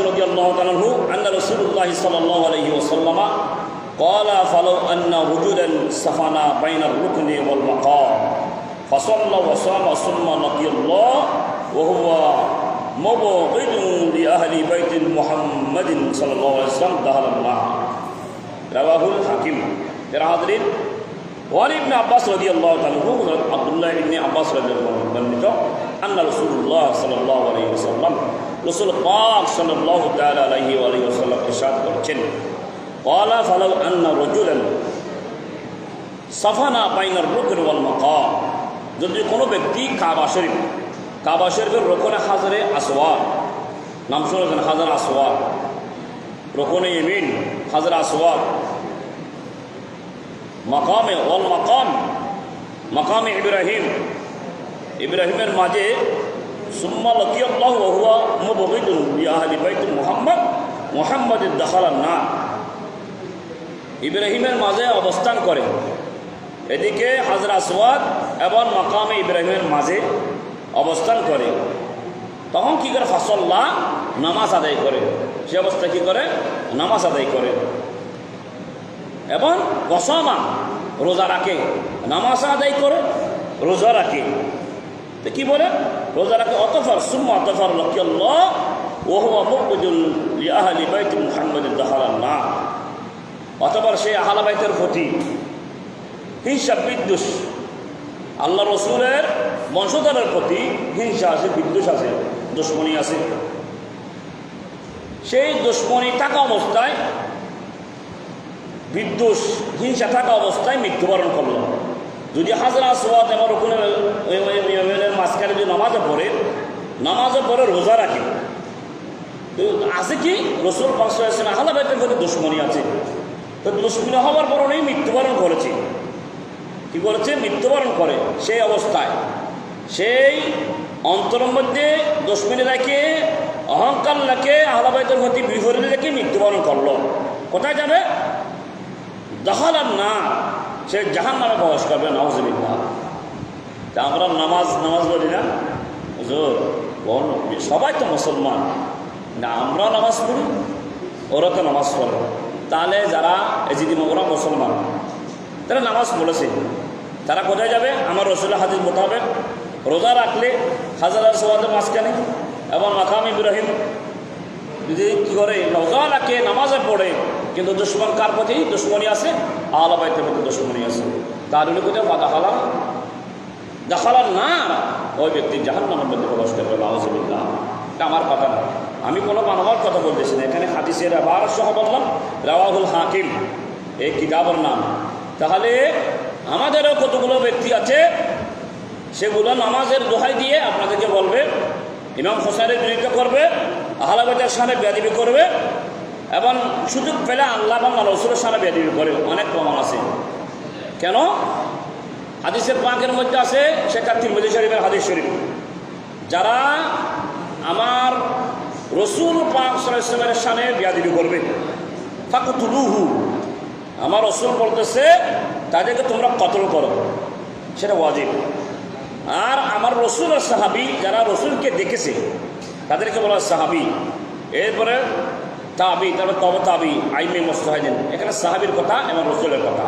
رضي الله تعالى عنه أن رسول الله صلى الله عليه وسلم قال فلو أن رجلا سفنا بين الركن والمقام فصلى وصام ثم لقي الله وهو مبغض لأهل بيت محمد صلى الله عليه وسلم دخل النار رواه الحاكم ترى حاضرين وعن ابن عباس رضي الله تعالى عنه عبد الله بن عباس رضي الله عنه বর্ণিত أن رسول الله صلى الله করছেন। যদি কোনো ব্যক্তি কাবা শরীফ, কাবা শরীফের রোকনে হাজারে আসওয়া, নাম শুনেছেন হাজার আসওয়া। রোকনে ইমিন, হাজার আসওয়া। মাকামে ওয়াল মাকাম, মাকামে ইব্রাহিম। ইব্রাহিমের মাঝে সুম্মা লকিয়াল্লাহ হুয়া মুবগিদুন বিআহলি বাইত মুহাম্মদ দাখালান না ইব্রাহিমের মাঝে অবস্থান করে। এদিকে হাজরা সোয়াদ এবং মাকামে ইব্রাহিমের মাঝে অবস্থান করে। তখন কি করে? ফাসল্লা নামাজ আদায় করে। সে অবস্থা কি করে? নামাজ আদায় করে। এবং গসমা রোজা রাখে। নামাজ আদায় করে, রোজা রাখে। তো কি বলে? রোজা রাখে অতফর, সুম্মা অতফর লক্ষ্য ওহুয়া মুকুদুল আহলি বাইত মুহাম্মদ দাহালান না অতবার সেই আহলাবাইতের প্রতি হিংসা বিদ্বেষ। আল্লাহ রসুলের বংশধরের প্রতি হিংসা আছে, বিদ্বেষ আছে, দুশ্মনী আছে। সেই দুশ্মনী থাকা অবস্থায় বিদ্যুষ হিংসা থাকা অবস্থায় মৃত্যুবরণ করল। যদি হাজরা সোয়াদ আমার ওখানে মাঝখানে যদি নামাজে পড়ে নামাজে পড়ে রোজা রাখে। আছে কি? রসুল পাঁচশো আসেন আহলাবাইতের প্রতি দুশ্মনী আছে। তো দুশ্মনী হওয়ার পরনেই মৃত্যুবরণ করেছে। কি করেছে? মৃত্যুবরণ করে। সেই অবস্থায়। সেই অন্তরের মধ্যে দুশ্মনী রেখে, অহংকার রেখে আহলাবাইতের প্রতি বিহরী রেখে মৃত্যুবরণ করল। কোথায় যাবে? দহালার না সে জাহান নামে প্রবেশ করবে নওয়াজবিল্লা তা আমরা নামাজ নামাজ বলি না? হুজুর সবাই তো মুসলমান। না আমরা নামাজ পড়ি ওরা তো নামাজ পড়ে। তাহলে যারা এজিদি ওরা মুসলমান, তারা নামাজ পড়েছে। তারা কোথায় যাবে? আমার রসুল্লাহ হাদিস মোতাবেক। রোজা রাখলে হাজার সোয়াদের মাঝখানে এবং মাকাম ইব্রাহিম, যদি কী করে? রোজা রাখে, নামাজে পড়ে। কিন্তু দুশ্মন কার প্রতি? দুশ্মনী আছে আলাবাইতের প্রতি দুশ্মনী আছে। তার উনি কোথায়? বা দেখালাম না ওই ব্যক্তি জাহান নামের মধ্যে প্রবেশ করবে আলহামদুলিল্লাহ আমার কথা আমি কোনো মানবার কথা বলতেছি না। এখানে হাদিসের আবার সহ বললাম, রাওয়াহুল হাকিম এই কিতাবের নাম। তাহলে আমাদেরও কতগুলো ব্যক্তি আছে, সেগুলো নামাজের দোহাই দিয়ে আপনাদেরকে বলবে, ইমাম হোসেনের বিরুদ্ধে করবে আহলাবাদের সামনে বেয়াদিবি করবে এবং সুযোগ পেলে আল্লাহ বা রসুলের সামনে বেয়াদিবি করে অনেক প্রমাণ আছে। কেন? হাদিসের পাকের মধ্যে আছে, সেটা তিরমদি শরীফের হাদিস শরীফ। যারা আমার রসুল পাক সরাইসলামের সামনে বিয়াদিবি করবে ফাকুতুলুহু। আমার রসুল বলতেছে, তাদেরকে তোমরা কতল করো, সেটা ওয়াজিব। আর আমার রসুল আর সাহাবি, যারা রসুলকে দেখেছে, তাদেরকে বলা সাহাবি। এরপরে তাবি তারপরে তবে তাবি, আইমে মোস্তাহিদিন। এখানে সাহাবির কথা এবং রসুলের কথা।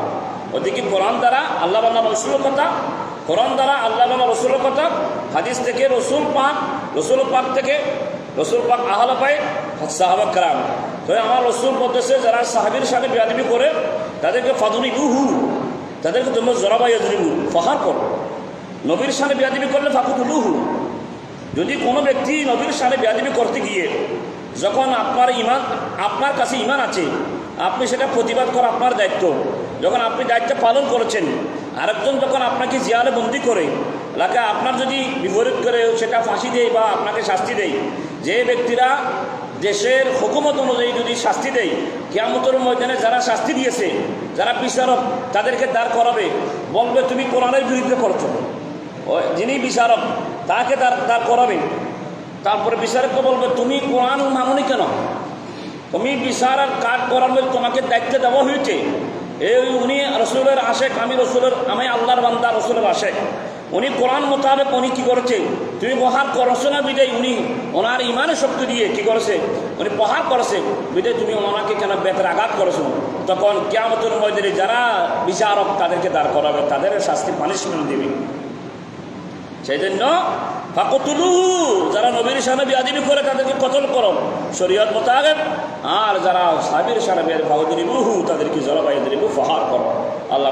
ওদিকে কোরআন দ্বারা আল্লাহ বাল্লাহ রসুলের কথা, কোরআন দ্বারা আল্লাহ বাল্লাহ রসুলের কথা, হাদিস থেকে রসুল পাক রসুল পাক থেকে রসুল পাক আহলা পাই সাহাবা কারাম। তো আমার রসুল বলতেছে, যারা সাহাবির সাথে বিয়াদিবি করে, তাদেরকে ফাদুনি হু তাদেরকে তোমরা জরাবাই আজরিবু ফাহার করো। নবীর সামনে বিয়াদিবি করলে ফাকুতুলুহু যদি কোনো ব্যক্তি নবীর সামনে বিয়াদিবি করতে গিয়ে যখন আপনার ইমান, আপনার কাছে ইমান আছে, আপনি সেটা প্রতিবাদ করা আপনার দায়িত্ব। যখন আপনি দায়িত্ব পালন করেছেন, আরেকজন যখন আপনাকে জিয়ালে বন্দি করে, এলাকা আপনার যদি বিপরীত করে সেটা ফাঁসি দেয় বা আপনাকে শাস্তি দেয়, যে ব্যক্তিরা দেশের হুকুমত অনুযায়ী যদি শাস্তি দেয়, কেয়ামতের ময়দানে যারা শাস্তি দিয়েছে, যারা বিচারক তাদেরকে দাঁড় করাবে, বলবে, তুমি কোরআনের বিরুদ্ধে করছ। যিনি বিচারক, তাকে তার দাঁড় করাবে। তারপরে বিচারককে বলবে, তুমি কোরআন মাননি কেন? তুমি বিচার আর কাজ করার তোমাকে দায়িত্ব দেওয়া হয়েছে। এই উনি রসুলের আশেক, আমি রসুলের, আমি আল্লাহর বান্দা, রসুলের আশেক। উনি কোরআন মোতাবেক উনি কি করেছে? তুমি প্রহার করছ না বিদায়? উনি ওনার ইমানের শক্তি দিয়ে কি করেছে? উনি প্রহার করেছে, বিদায় তুমি ওনাকে কেন বেতের আঘাত করেছ? তখন কেমতের ময়দানে যারা বিচারক তাদেরকে দাঁড় করাবে, তাদের শাস্তি পানিশমেন্ট দেবে। সেই জন্য ফাকতুলু, যারা নবীর সামনে বিয়াদিবি করে তাদেরকে কতল করো? শরীয়ত মোতাবেক, আর যারা সাবির সামনে বিয়াদি ফাকতুলু তাদেরকে জলবায়ু দিনী ফহার করো। আল্লাহ